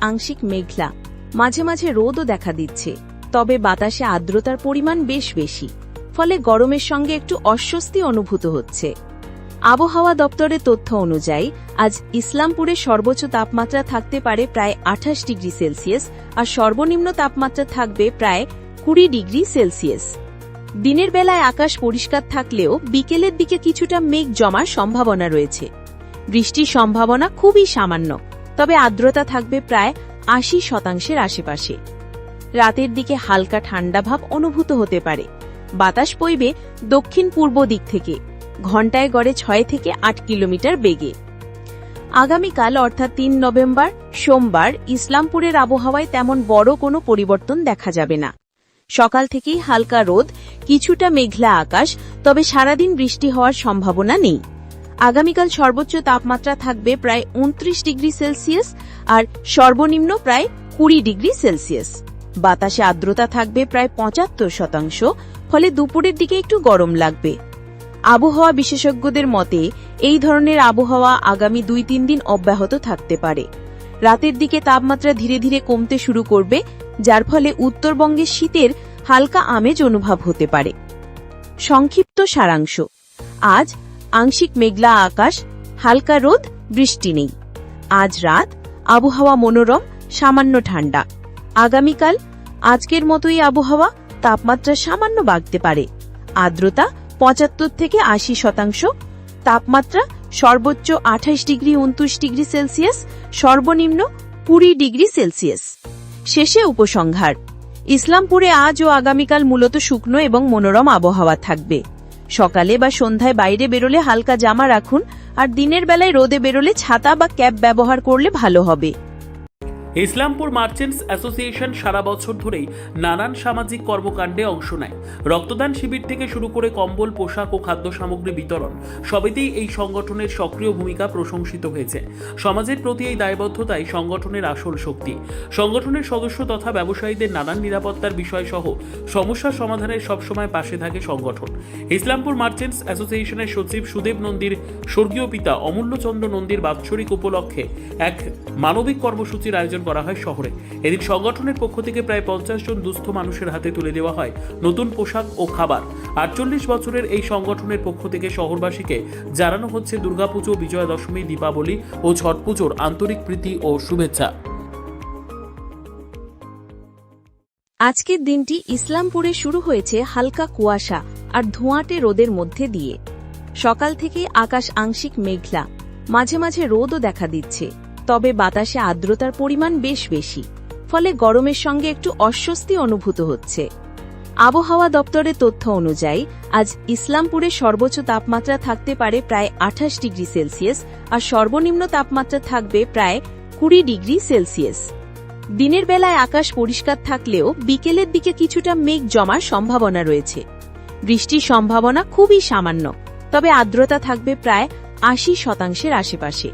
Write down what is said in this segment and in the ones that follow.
আংশিক মেঘলা। মাঝে মাঝে রোদও দেখা দিচ্ছে। তবে বাতাসে আর্দ্রতার পরিমাণ বেশ বেশি। ফলে গরমের সঙ্গে একটু অস্বস্তি অনুভূত হচ্ছে। আবহাওয়া দপ্তরের তথ্য অনুযায়ী, আজ ইসলামপুরে সর্বোচ্চ তাপমাত্রা থাকতে পারে প্রায় আঠাশ ডিগ্রি সেলসিয়াস আর সর্বনিম্ন তাপমাত্রা থাকবে প্রায় কুড়ি ডিগ্রি সেলসিয়াস। দিনের বেলায় আকাশ পরিষ্কার থাকলেও বিকেলের দিকে কিছুটা মেঘ জমার সম্ভাবনা রয়েছে। বৃষ্টির সম্ভাবনা খুবই সামান্য। তবে আর্দ্রতা থাকবে প্রায় আশি শতাংশের আশেপাশে। রাতের দিকে হালকা ঠান্ডা ভাব অনুভূত হতে পারে। বাতাস বইবে দক্ষিণ পূর্ব দিক থেকে, ঘন্টায় গড়ে ছয় থেকে আট কিলোমিটার বেগে। আগামীকাল, অর্থাৎ তিন নভেম্বর, সোমবার, ইসলামপুরের আবহাওয়ায় তেমন বড় কোনো পরিবর্তন দেখা যাবে না। সকাল থেকেই হালকা রোদ, কিছুটা মেঘলা আকাশ, তবে সারাদিন বৃষ্টি হওয়ার সম্ভাবনা নেই। আগামীকাল সর্বোচ্চ তাপমাত্রা থাকবে প্রায় উনত্রিশ ডিগ্রি সেলসিয়াস আর সর্বনিম্ন প্রায় কুড়ি ডিগ্রি সেলসিয়াস। বাতাসে আর্দ্রতা থাকবে প্রায় পঁচাত্তর শতাংশ, ফলে দুপুরের দিকে একটু গরম লাগবে। আবহাওয়া বিশেষজ্ঞদের মতে, এই ধরনের আবহাওয়া আগামী দুই তিন দিন অব্যাহত থাকতে পারে। রাতের দিকে তাপমাত্রা ধীরে ধীরে কমতে শুরু করবে, যার ফলে উত্তরবঙ্গে শীতের হালকা আমেজ অনুভব হতে পারে। সংক্ষিপ্ত সারাংশ। আজ আংশিক মেঘলা আকাশ, হালকা রোদ, বৃষ্টি নেই। আজ রাত আবহাওয়া মনোরম, সামান্য ঠান্ডা। আগামীকাল আজকের মতোই আবহাওয়া, তাপমাত্রা সামান্য বাড়তে পারে। আর্দ্রতা পঁচাত্তর থেকে আশি শতাংশ, তাপমাত্রা সর্বোচ্চ আঠাশ ডিগ্রি উনত্রিশ ডিগ্রি সেলসিয়াস, সর্বনিম্ন কুড়ি ডিগ্রি সেলসিয়াস। শেষে উপসংহার। ইসলামপুরে আজ ও আগামীকাল মূলত শুকনো এবং মনোরম আবহাওয়া থাকবে। সকালে বা সন্ধ্যায় বাইরে বেরোলে হালকা জামা রাখুন, আর দিনের বেলায় রোদে বেরোলে ছাতা বা ক্যাপ ব্যবহার করলে ভালো হবে। ইসলামপুর মার্চেন্টস অ্যাসোসিয়েশন সারা বছর ধরেই নানান সামাজিক কর্মকাণ্ডে অংশ নেয়। রক্তদান শিবির থেকে শুরু করে কম্বল, পোশাক ও খাদ্য সামগ্রী বিতরণ সবেতেই এই সংগঠনের সক্রিয় ভূমিকা প্রশংসিত হয়েছে। সমাজের প্রতি এই দায়বদ্ধতাই সংগঠনের আসল শক্তি। সংগঠনের সদস্য তথা ব্যবসায়ীদের নানান নিরাপত্তার বিষয় সহ সমস্যা সমাধানের সবসময় পাশে থাকে সংগঠন। ইসলামপুর মার্চেন্টস অ্যাসোসিয়েশনের সচিব সুদেব নন্দীর স্বর্গীয় পিতা অমূল্যচন্দ্র নন্দীর বাৎসরিক উপলক্ষে এক মানবিক কর্মসূচির আয়োজন করা হয় শহরে। এদিন সংগঠনের পক্ষ থেকে প্রায় পঞ্চাশ জন দুস্থ মানুষের হাতে তুলে দেওয়া হয় নতুন পোশাক ও খাবার। আটচল্লিশ বছরের এই সংগঠনের পক্ষ থেকে শহরবাসীকে জানানো হচ্ছে দুর্গাপুজো বিজয়া দশমী দীপাবলি ও ছট পুজোর আন্তরিক প্রীতি ও শুভেচ্ছা। আজকের দিনটি ইসলামপুরে শুরু হয়েছে হালকা কুয়াশা আর ধোঁয়াটে রোদের মধ্যে দিয়ে। সকাল থেকেই আকাশ আংশিক মেঘলা। মাঝে মাঝে রোদও দেখা দিচ্ছে। তবে বাতাসে আর্দ্রতার পরিমাণ বেশ বেশি, ফলে গরমের সঙ্গে একটু অস্বস্তি অনুভূত হচ্ছে। আবহাওয়া দপ্তরের তথ্য অনুযায়ী, আজ ইসলামপুরে সর্বোচ্চ তাপমাত্রা থাকতে পারে প্রায় আঠাশ ডিগ্রি সেলসিয়াস আর সর্বনিম্ন তাপমাত্রা থাকবে প্রায় কুড়ি ডিগ্রি সেলসিয়াস। দিনের বেলায় আকাশ পরিষ্কার থাকলেও বিকেলের দিকে কিছুটা মেঘ জমার সম্ভাবনা রয়েছে। বৃষ্টির সম্ভাবনা খুবই সামান্য, তবে আর্দ্রতা থাকবে প্রায় আশি শতাংশের আশেপাশে।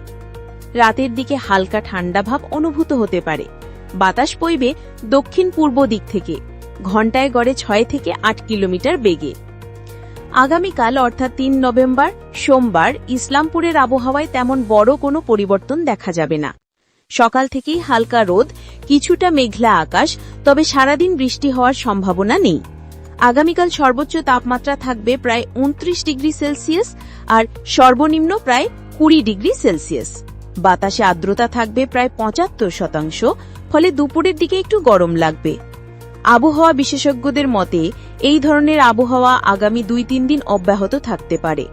রাতের দিকে হালকা ঠান্ডা ভাব অনুভূত হতে পারে। বাতাস বইবে দক্ষিণ পূর্ব দিক থেকে, ঘন্টায় গড়ে ছয় থেকে আট কিলোমিটার বেগে। আগামীকাল, অর্থাৎ তিন নভেম্বর, সোমবার, ইসলামপুরের আবহাওয়ায় তেমন বড় কোনো পরিবর্তন দেখা যাবে না। সকাল থেকেই হালকা রোদ, কিছুটা মেঘলা আকাশ, তবে সারাদিন বৃষ্টি হওয়ার সম্ভাবনা নেই। আগামীকাল সর্বোচ্চ তাপমাত্রা থাকবে প্রায় উনত্রিশ ডিগ্রি সেলসিয়াস আর সর্বনিম্ন প্রায় কুড়ি ডিগ্রি সেলসিয়াস। বাতাসে আর্দ্রতা থাকবে প্রায় পঁচাত্তর শতাংশ, ফলে দুপুরের দিকে একটু গরম লাগবে। আবহাওয়া বিশেষজ্ঞদের মতে, এই ধরনের আবহাওয়া আগামী দুই তিন দিন অব্যাহত থাকতে পারে।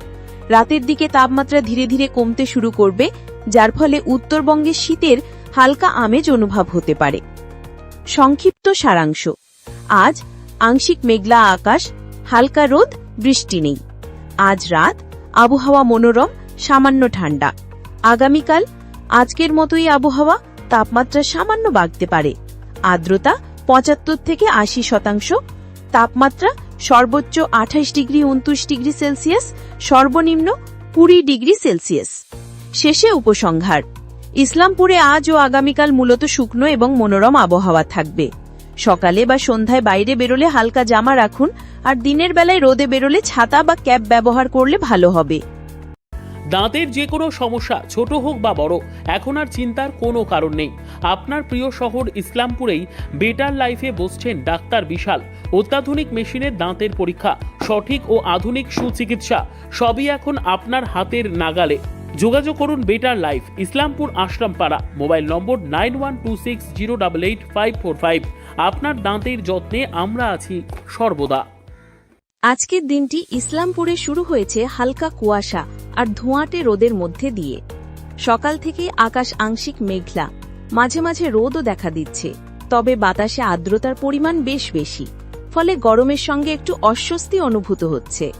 রাতের দিকে তাপমাত্রা ধীরে ধীরে কমতে শুরু করবে, যার ফলে উত্তরবঙ্গে শীতের হালকা আমেজ অনুভব হতে পারে। সংক্ষিপ্ত সারাংশ। আজ আংশিক মেঘলা আকাশ, হালকা রোদ, বৃষ্টি নেই। আজ রাত আবহাওয়া মনোরম, সামান্য ঠান্ডা। আগামীকাল আজকের মতোই আবহাওয়া তাপমাত্রা সামান্য বাড়তে পারে। আর্দ্রতা পঁচাত্তর থেকে আশি শতাংশ, তাপমাত্রা সর্বোচ্চ আঠাশ ডিগ্রি উনত্রিশ ডিগ্রি সেলসিয়াস, সর্বনিম্ন কুড়ি ডিগ্রি সেলসিয়াস। শেষে উপসংহার, ইসলামপুরে আজ ও আগামীকাল মূলত শুকনো এবং মনোরম আবহাওয়া থাকবে। সকালে বা সন্ধ্যায় বাইরে বেরোলে হালকা জামা রাখুন আর দিনের বেলায় রোদে বেরোলে ছাতা বা ক্যাপ ব্যবহার করলে ভালো হবে। দাঁতের যে কোনো সমস্যা, ছোট হোক বা বড়, এখন আর চিন্তার কোনো কারণ নেই। আপনার প্রিয় শহর ইসলামপুরেই বেটার লাইফে বসছেন ডাক্তার বিশাল। অত্যাধুনিক মেশিনের দাঁতের পরীক্ষা, সঠিক ও আধুনিক সুচিকিৎসা, সবই এখন আপনার হাতের নাগালে। যোগাযোগ করুন Better Life, Islampur Ashrampara. Mobile number nine one two six zero double eight five four five. আপনার দাঁতের যত্নে আমরা আছি সর্বদা। আজকের দিনটি ইসলামপুরে শুরু হয়েছে হালকা কুয়াশা আর ধোঁয়াটে রোদের মধ্যে দিয়ে। সকাল থেকে আকাশ আংশিক মেঘলা। মাঝে মাঝে রোদও দেখা দিচ্ছে। তবে বাতাসে আর্দ্রতার পরিমাণ বেশ বেশি। ফলে গরমের সঙ্গে একটু অস্বস্তি অনুভূত হচ্ছে।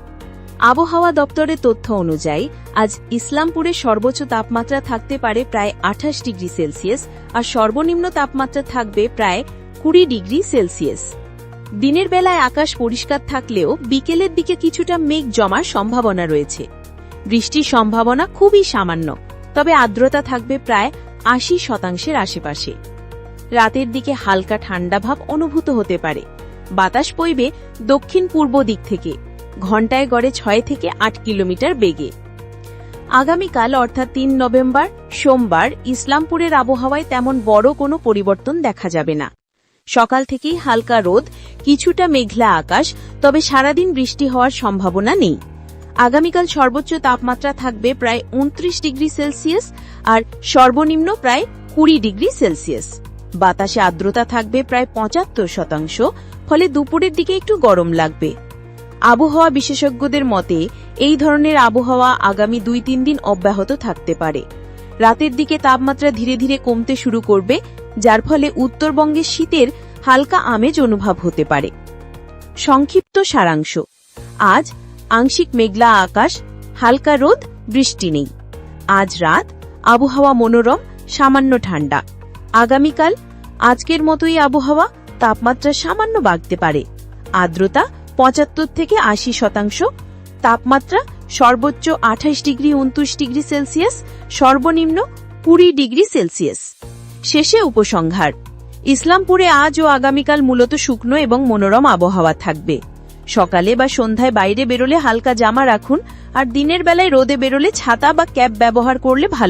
আবহাওয়া দপ্তরের তথ্য অনুযায়ী, আজ ইসলামপুরে সর্বোচ্চ তাপমাত্রা থাকতে পারে প্রায় আঠাশ ডিগ্রি সেলসিয়াস আর সর্বনিম্ন তাপমাত্রা থাকবে প্রায় কুড়ি ডিগ্রি সেলসিয়াস। দিনের বেলায় আকাশ পরিষ্কার থাকলেও বিকেলের দিকে কিছুটা মেঘ জমার সম্ভাবনা রয়েছে। বৃষ্টির সম্ভাবনা খুবই সামান্য, তবে আর্দ্রতা থাকবে প্রায় আশি শতাংশের আশেপাশে। রাতের দিকে হালকা ঠান্ডা ভাব অনুভূত হতে পারে। বাতাস বইবে দক্ষিণ পূর্ব দিক থেকে, ঘন্টায় গড়ে ছয় থেকে আট কিলোমিটার বেগে। আগামীকাল, অর্থাৎ তিন নভেম্বর, সোমবার, ইসলামপুরের আবহাওয়ায় তেমন বড় কোনো পরিবর্তন দেখা যাবে না। সকাল থেকেই হালকা রোদ কিছুটা মেঘলা আকাশ, তবে সারাদিন বৃষ্টি হওয়ার সম্ভাবনা নেই। আগামীকাল সর্বোচ্চ তাপমাত্রা থাকবে প্রায় উনত্রিশ ডিগ্রি সেলসিয়াস আর সর্বনিম্ন প্রায় কুড়ি ডিগ্রি সেলসিয়াস। বাতাসে আর্দ্রতা থাকবে প্রায় পঁচাত্তর শতাংশ, ফলে দুপুরের দিকে একটু গরম লাগবে। আবহাওয়া বিশেষজ্ঞদের মতে, এই ধরনের আবহাওয়া আগামী দুই তিন দিন অব্যাহত থাকতে পারে। রাতের দিকে তাপমাত্রা ধীরে ধীরে কমতে শুরু করবে, যার ফলে উত্তরবঙ্গে শীতের হালকা আমেজ অনুভব হতে পারে। সংক্ষিপ্ত সারাংশ। আজ আংশিক মেঘলা আকাশ, হালকা রোদ, বৃষ্টি নেই। আজ রাত আবহাওয়া মনোরম, সামান্য ঠান্ডা। আগামীকাল আজকের মতোই আবহাওয়া, তাপমাত্রা সামান্য বাড়তে পারে। আর্দ্রতা পঁচাত্তর থেকে আশি শতাংশ। তাপমাত্রা সর্বোচ্চ আঠাশ ডিগ্রি উনত্রিশ ডিগ্রি সেলসিয়াস, সর্বনিম্ন কুড়ি ডিগ্রি সেলসিয়াস। শেষে উপসংহার। ইসলামপুরে আজ ও আগামীকাল মূলত শুকনো এবং মনোরম আবহাওয়া থাকবে। সকালে বা সন্ধ্যায় বাইরে বেরোলে হালকা জামা রাখুন, আর দিনের বেলায় রোদে বেরোলে ছাতা বা ক্যাপ ব্যবহার করলে ভালো।